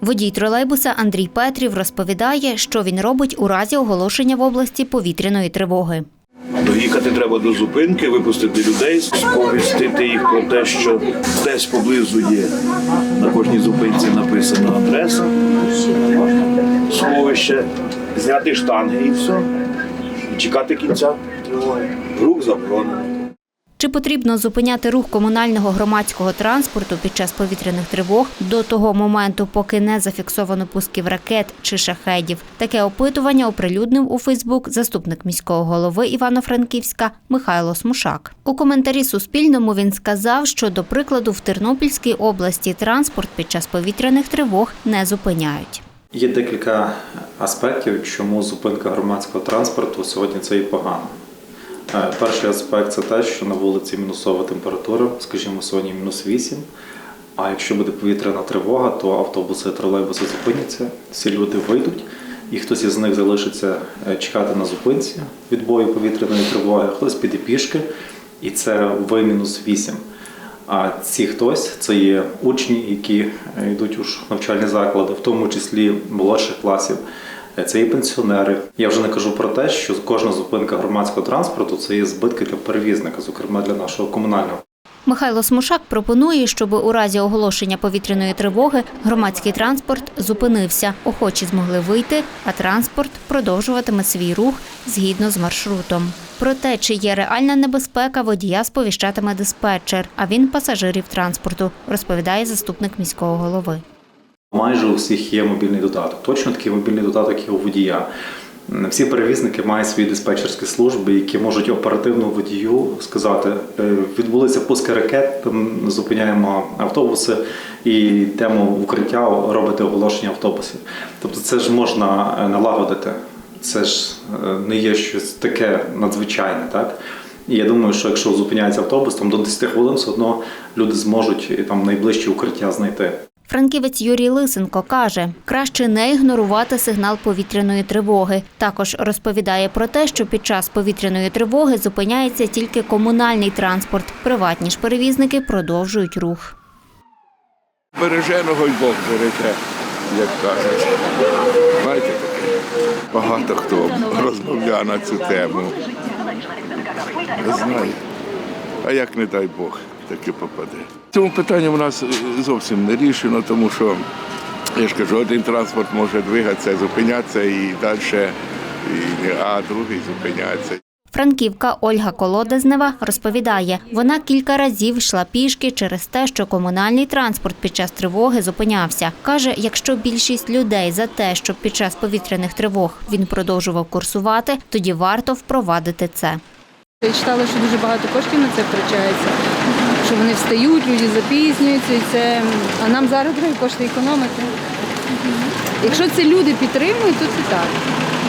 Водій тролейбуса Андрій Петрів розповідає, що він робить у разі оголошення в області повітряної тривоги. Доїхати треба до зупинки, випустити людей, сповістити їх про те, що десь поблизу є. На кожній зупинці написана адреса, сховище, зняти штанги і все. І чекати кінця тривоги. Рух заборонений. Чи потрібно зупиняти рух комунального громадського транспорту під час повітряних тривог до того моменту, поки не зафіксовано пусків ракет чи шахедів? Таке опитування оприлюднив у Фейсбук заступник міського голови Івано-Франківська Михайло Смушак. У коментарі Суспільному він сказав, що до прикладу в Тернопільській області транспорт під час повітряних тривог не зупиняють. Є декілька аспектів, чому зупинка громадського транспорту сьогодні це і погано. Е, Перший аспект це те, що на вулиці мінусова температура, скажімо, сьогодні мінус 8. А якщо буде повітряна тривога, то автобуси, тролейбуси зупиняться, всі люди вийдуть, і хтось із них залишиться е, чекати на зупинці відбою повітряної тривоги, хтось піде пішки, і це в мінус 8. А ці хтось це є учні, які е, йдуть у навчальні заклади, в тому числі молодших класів. Е, Це є пенсіонери. Я вже не кажу про те, що кожна зупинка громадського транспорту це є збитки для перевізника, зокрема для нашого комунального. Михайло Смушак пропонує, щоб у разі оголошення повітряної тривоги громадський транспорт зупинився, охочі змогли вийти, а транспорт продовжуватиме свій рух згідно з маршрутом. Про те, чи є реальна небезпека, водія сповіщатиме диспетчер, а він пасажирів транспорту, розповідає заступник міського голови. Майже у всіх є мобільний додаток. Точно такий мобільний додаток є у водія. Всі перевізники мають свої диспетчерські служби, які можуть оперативно водію сказати, е, відбулися пуски ракет, зупиняємо автобуси і йдемо в укриття робити оголошення автобусів. Тобто це ж можна е, налагодити. Це ж е, не є щось таке надзвичайне, так? І я думаю, що якщо зупиняється автобус, там до 10 хвилин все одно люди зможуть там найближче укриття знайти. Франківець Юрій Лисенко каже, краще не ігнорувати сигнал повітряної тривоги. Також розповідає про те, що під час повітряної тривоги зупиняється тільки комунальний транспорт. Приватні ж перевізники продовжують рух. Береженого й Бог береже, як кажуть. Знаєте? Багато хто розмовляє на цю тему. Знаю. А як не дай Бог, таки попаде. Цьому питанні у нас е, зовсім не рішено, тому що я ж кажу, один транспорт може двигатися, зупинятися і далі, і- а другий зупиняється. Франківка Ольга Колодезнева розповідає, вона кілька разів йшла пішки через те, що комунальний транспорт під час тривоги зупинявся. Каже, якщо більшість людей за те, щоб під час повітряних тривог він продовжував курсувати, тоді варто впровадити це. Я читала, що дуже багато коштів на це втрачається, що вони встають, люди запізнюються, і це а нам зараз треба кошти економити. Якщо це люди підтримують, то це так.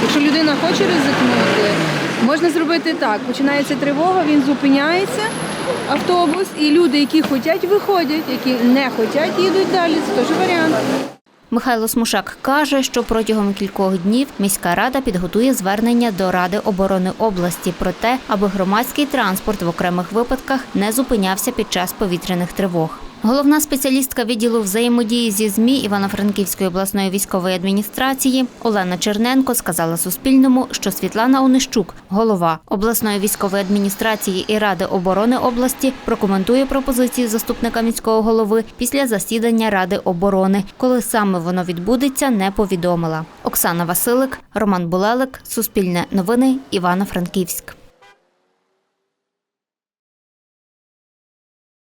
Якщо людина хоче ризикнути, можна зробити так. Починається тривога, він зупиняється, автобус, і люди, які хочуть, виходять, які не хочуть, їдуть далі. Це теж варіант. Михайло Смушак каже, що протягом кількох днів міська рада підготує звернення до Ради оборони області про те, аби громадський транспорт в окремих випадках не зупинявся під час повітряних тривог. Головна спеціалістка відділу взаємодії зі ЗМІ Івано-Франківської обласної військової адміністрації Олена Черненко сказала Суспільному, що Світлана Онищук, голова обласної військової адміністрації і Ради оборони області, прокоментує пропозиції заступника міського голови після засідання Ради оборони. Коли саме воно відбудеться, не повідомила. Оксана Василик, Роман Булелик, Суспільне новини, Івано-Франківськ.